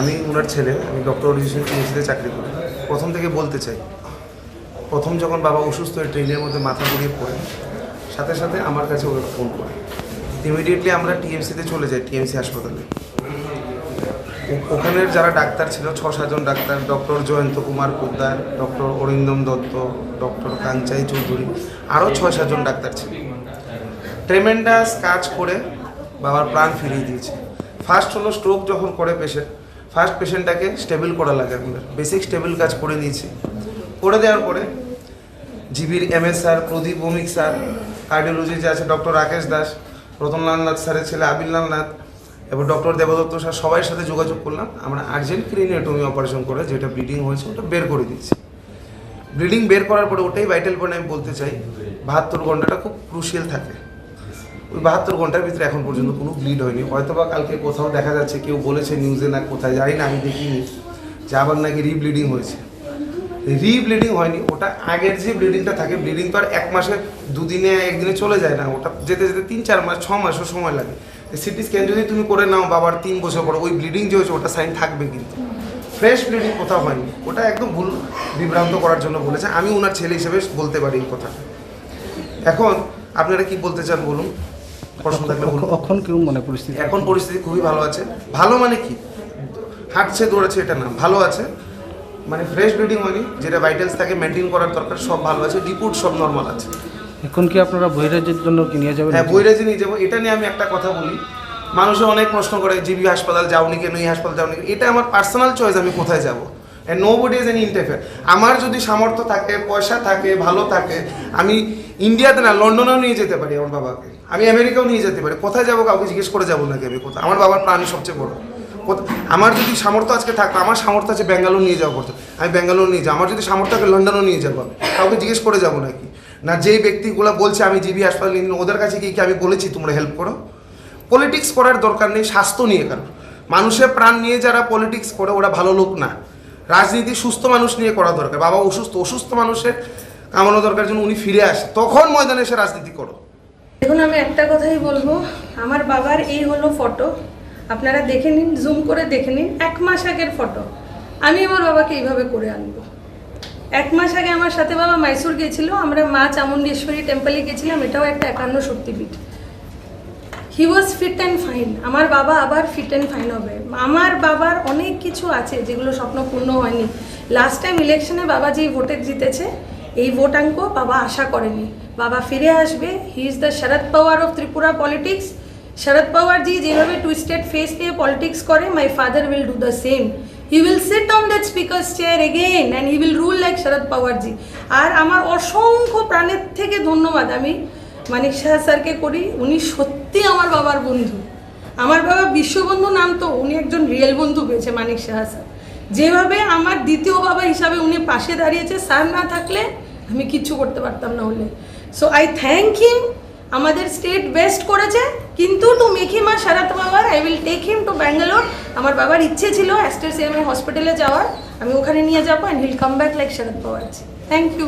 আমি ওনার ছেলে, আমি ডক্টর অরিজিন ইউনিভার্সিটিতে চাকরি করি। প্রথম থেকে বলতে চাই, প্রথম যখন বাবা অসুস্থ হয়ে ট্রেনের মধ্যে মাথা ঘুরিয়ে পড়ে, সাথে সাথে আমার কাছে ওরা ফোন করে। ইমিডিয়েটলি আমরা টিএমসিতে চলে যাই টিএমসি হাসপাতালে। ওখানের যারা ডাক্তার ছিল, ছ সাতজন doctor doctor Jayanta Kumar Poddar doctor Arindam Dutta doctor Kanchai Chowdhury আরও ছয় সাতজন ডাক্তার ছিল। ট্রেমেন্ডাস কাজ করে বাবার প্রাণ ফিরিয়ে দিয়েছে। ফার্স্ট হলো স্ট্রোক যখন করে পেশেন্ট ফার্স্ট পেশেন্টটাকে স্টেবল করা লাগে আমাদের। বেসিক স্টেবল কাজ করে নিয়েছি। করে দেওয়ার পরে জিবির M S sir Pradip Bhowmik sir cardiology যে আছে ডক্টর রাকেশ দাস, রতনলাল নাথ স্যারের ছেলে আবিরলাল নাথ, এবং ডক্টর দেবদত্ত স্যার সবার সাথে যোগাযোগ করলাম। আমরা আর্জেন্ট ক্রিনিওটমি অপারেশন করে যেটা ব্লিডিং হয়েছে, ওটা বের করে দিয়েছি। ব্লিডিং বের করার পরে ওটাই ভাইটাল পয়েন্ট আমি বলতে চাই। বাহাত্তর ঘন্টাটা খুব ক্রুশিয়াল থাকে। ওই বাহাত্তর ঘণ্টার ভিতরে এখন পর্যন্ত কোনো ব্লিড হয়নি। হয়তো বা কালকে কোথাও দেখা যাচ্ছে, কেউ বলেছে নিউজে না কোথায়, জানি না, আমি দেখিনি। যে আবার নাকি রিব্লিডিং হয়েছে। রিব্লিডিং হয়নি, ওটা আগের যে ব্লিডিংটা থাকে ব্লিডিং তো আর এক মাসে, দুদিনে, একদিনে চলে যায় না। ওটা যেতে যেতে তিন, চার মাস, ছ মাসও সময় লাগে। সিটি স্ক্যান যদি তুমি করে নাও, বাবার তিন বছর পরে ওই ব্লিডিং যে হয়েছে, ওটা সাইন থাকবে কিন্তু। ফ্রেশ ব্লিডিং কোথাও হয়নি। ওটা একদম ভুল বিভ্রান্ত করার জন্য বলেছে। আমি ওনার ছেলে হিসেবে বলতে পারি এই এখন আপনারা কি বলতে চান বলুন? থাকলে বলুন। কেউ মানে পরিস্থিতি? এখন পরিস্থিতি খুবই ভালো আছে। ভালো মানে কি? হাঁটছে দৌড়াচ্ছে এটা না। ভালো আছে। মানে ফ্রেশ ব্লিডিং হয়নি। যেটা ভাইটালস থাকে মেনটেন করার দরকার সব ভালো আছে। রিপোর্ট সব নর্মাল আছে। এখন কি আপনারা বহিরাজ্যের জন্য কি নিয়ে যাবেন? হ্যাঁ বইরাজি নিয়ে যাব। এটা নিয়ে আমি একটা কথা বলি। মানুষে অনেক প্রশ্ন করে জিবি হাসপাতাল যাওনি কেন? এই হাসপাতাল যাওনি এটা আমার পার্সোনাল চয়েস আমি কোথায় যাব? Nobody is an interfere আমার যদি সামর্থ্য থাকে, পয়সা থাকে, ভালো থাকে, আমি ইন্ডিয়াতে না, লন্ডনেও নিয়ে যেতে পারি আমার বাবাকে। আমি আমেরিকাও নিয়ে যেতে পারি। কোথায় যাব কাউকে জিজ্ঞেস করে যাব নাকি আমি? কোথায়? আমার বাবার প্রাণী সবচেয়ে বড়। আমার যদি সামর্থ্য আজকে থাকতো, আমার সামর্থ্য আছে ব্যাঙ্গালোর নিয়ে যাওয়া করতে আমি ব্যাঙ্গালোর নিয়ে যাব। আমার যদি সামর্থ্য থাকে, লন্ডনও নিয়ে যাব কাউকে জিজ্ঞেস করে যাব নাকি? না, যেই ব্যক্তিগুলো বলছে আমি জিবি হাসপাতাল নিয়ে ওদের কাছে কি কি আমি বলেছি, তোমরা হেল্প করো? পলিটিক্স করার দরকার নেই, স্বাস্থ্য নিয়ে কারণ মানুষের প্রাণ নিয়ে যারা পলিটিক্স করে, ওরা ভালো লোক না। রাজনীতি সুস্থ মানুষ নিয়ে করা দরকার, বাবা অসুস্থ অসুস্থ মানুষের কামানো দরকার জন্য উনি ফিরে আসে। তখন ময়দানে এসে রাজনীতি করো। দেখুন, আমি একটা কথাই বলব, আমার বাবার এই হলো ফটো। আপনারা দেখে নিন জুম করে দেখে নিন, এক মাস আগের ফটো। আমি আমার বাবাকে এইভাবে করে আনব। এক মাস আগে আমার সাথে বাবা মাইসুর গেছিল আমরা মা চামুণ্ডেশ্বরী টেম্পলে গেছিলাম এটাও একটা একান্ন শক্তিপীঠ। He was fit and fine আমার বাবা আবার ফিট অ্যান্ড ফাইন হবে। আমার বাবার অনেক কিছু আছে যেগুলো স্বপ্ন পূর্ণ হয়নি। লাস্ট টাইম ইলেকশনে বাবা যেই ভোটে জিতেছে, এই ভোট ভোটাঙ্ক বাবা আশা করেনি। বাবা ফিরে আসবে। He is the Sharad Pawar of Tripura politics Sharad Pawar ji যেভাবে টুইস্টেড ফেস নিয়ে পলিটিক্স করে my father will do the same he will sit on that speaker's chair again and he will rule like Sharad Pawar ji. আর আমার অসংখ্য প্রাণের থেকে ধন্যবাদ আমি মানিক শাহ স্যারকে করি, উনি সত্যি আমার বাবার বন্ধু। আমার বাবা বিশ্ববন্ধু নাম তো উনি একজন রিয়েল বন্ধু পেয়েছে মানিক শাহ স্যার। যেভাবে আমার দ্বিতীয় বাবা হিসাবে উনি পাশে দাঁড়িয়েছে, স্যার না থাকলে আমি কিচ্ছু করতে পারতাম না হলে সো আই থ্যাংক হিম আমাদের স্টেট বেস্ট করেছে, কিন্তু টু মেক হিম আর শারদ বাবার I will take him to Bangalore আমার বাবার ইচ্ছে ছিল অ্যাস্টার সিএমএ হসপিটালে যাওয়ার। আমি ওখানে নিয়ে যাব and he'll come back like Sharad Pawar thank you